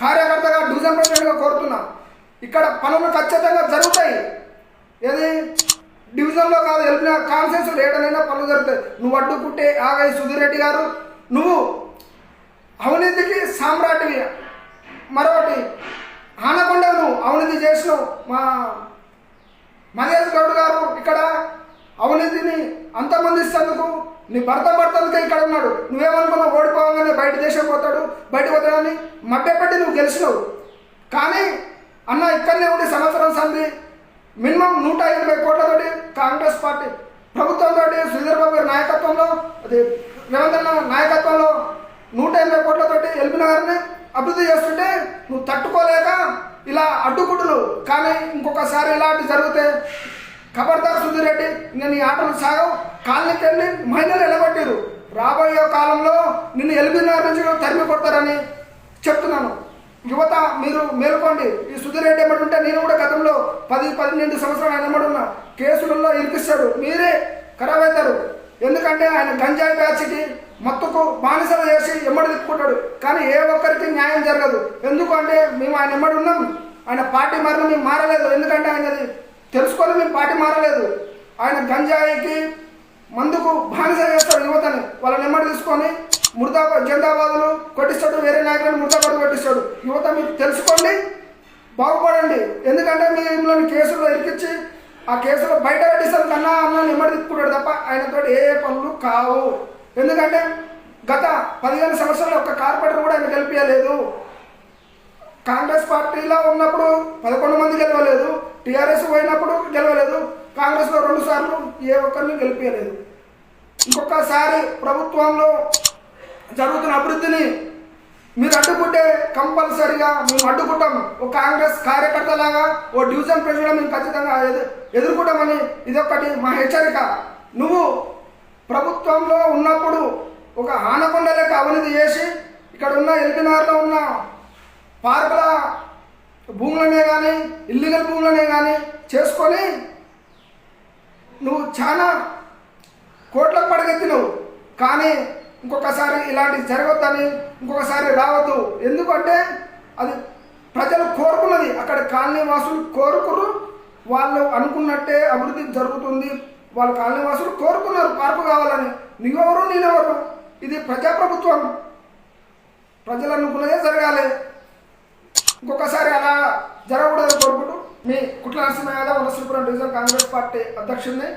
కార్యకర్తగా డివిజన్ ప్రెసిడెంట్గా కోరుతున్నా. ఇక్కడ పనులు ఖచ్చితంగా జరుగుతాయి. ఏది? డివిజన్లో కాదు వెళ్ళిన కాన్సెన్స్ ఏడనైనా పనులు జరుగుతాయి. నువ్వు అడ్డుకుంటే ఆగయ్య సుధీర్ రెడ్డి గారు. నువ్వు అవినీతికి సామ్రాటివి. మరొకటి ఆనకొండ నువ్వు అవినీతి చేసినావు. మా మహేష్ గౌడ్ గారు ఇక్కడ అవినీతిని అంతమందిస్తేందుకు నీ భర్త భర్తలకే ఇక్కడ ఉన్నాడు. నువ్వేమనుకున్నావు బయట దేశం పోతాడు బయట పోతాడని మభ్యపెట్టి నువ్వు గెలిచినావు. కానీ అన్న ఇక్కడనే ఉండి సంవత్సరం సంది మినిమం నూట ఎనభై కోట్లతోటి కాంగ్రెస్ పార్టీ ప్రభుత్వంతో శ్రీధర్ బాబు గారి నాయకత్వంలో అది రేవంత్ అన్న నాయకత్వంలో నూట ఎనభై కోట్లతోటి ఎల్బీ నగర్ని అభివృద్ధి చేస్తుంటే నువ్వు తట్టుకోలేక ఇలా అడ్డుకుంటున్నావు. కానీ ఇంకొకసారి ఇలాంటి జరిగితే ఖబర్దార్ సుధీర్ రెడ్డి ఇంకా నీ ఆటలు సాగవు కాలనీకి వెళ్ళి మహిళలు ఎలగొట్టారు రాబోయే కాలంలో నిన్ను ఎల్బీ నగర్ నుంచి తరిమి కొడతారని చెప్తున్నాను. యువత మీరు మేల్కోండి. ఈ సుధీర్ రెడ్డి ఎమ్మడి ఉంటే నేను కూడా గతంలో పది పన్నెండు సంవత్సరాలు ఆయన ఎమ్మడి ఉన్నా. కేసులలో ఇరికిస్తాడు. మీరే ఖరాబ్ అవుతారు ఎందుకంటే ఆయన గంజాయి బ్యాచ్కి మత్తుకు బానిసలు చేసి ఎమ్మడి తిప్పుకుంటాడు. కానీ ఏ ఒక్కరికి న్యాయం జరగదు. ఎందుకంటే మేము ఆయన ఎమ్మడి ఉన్నాం. ఆయన పార్టీ మారిన మేము మారలేదు. ఎందుకంటే ఆయనది తెలుసుకొని మారలేదు. ఆయన గంజాయికి మందుకు బానిస చేస్తాడు యువతని. వాళ్ళని నెమ్మడి తీసుకొని ముర్దాబాద్ జెండాబాదులు కొట్టిస్తాడు వేరే నాయకులను ముర్దాబాద్ కొట్టిస్తాడు. యువత మీరు తెలుసుకోండి బాగుపడండి. ఎందుకంటే మీ ఇంట్లోని కేసులు ఇరికిచ్చి ఆ కేసులో బయట పెట్టిస్తారు కన్నా అన్న నిమ్మడి తిప్పుకుంటాడు తప్ప ఆయనతో ఏ ఏ పనులు కావు. ఎందుకంటే గత పదిహేను సంవత్సరాలు ఒక్క కార్పొరేటర్ కూడా ఆయన గెలిపించలేదు కాంగ్రెస్ పార్టీలో ఉన్నప్పుడు పదకొండు మంది గెలవలేదు టీఆర్ఎస్ పోయినప్పుడు గెలవలేదు కాంగ్రెస్లో రెండు సార్లు ఏ ఒక్కరిని గెలిపించలేదు ఇంకొకసారి ప్రభుత్వంలో జరుగుతున్న అభివృద్ధిని మీరు అడ్డుకుంటే కంపల్సరిగా మేము అడ్డుకుంటాం. ఓ కాంగ్రెస్ కార్యకర్తలాగా ఓ డివిజన్ ప్రెసిడెంట్ మేము ఖచ్చితంగా ఎదుర్కొంటామని ఇదొకటి మా హెచ్చరిక. నువ్వు ప్రభుత్వంలో ఉన్నప్పుడు ఒక ఆనకొండ లెక్క అవినీతి చేసి ఇక్కడ ఉన్న ఎల్బీనగర్లో ఉన్న పార్కుల భూములనే కానీ ఇల్లీగల్ భూములనే కానీ చేసుకొని నువ్వు చాలా కోట్లకు పడగెత్తినవు. కానీ ఇంకొకసారి ఇలాంటివి జరగొద్దని ఇంకొకసారి రావద్దు. ఎందుకంటే అది ప్రజలు కోరుకున్నది. అక్కడ కాలనీ వాసులు కోరుకురు. వాళ్ళు అనుకున్నట్టే అభివృద్ధి జరుగుతుంది. వాళ్ళ కాలనీ వాసులు కోరుకున్నారు. పార్కు కావాలని. నీవెవరు నేనెవరు? ఇది ప్రజాప్రభుత్వం. ప్రజలు అనుకున్నదే జరగాలి. ఇంకొకసారి అలా జరగకూడదని కోరుకుంటూ మీ Kutla Narasimha Yadav Vanasripuram division Congress party అధ్యక్షుడిని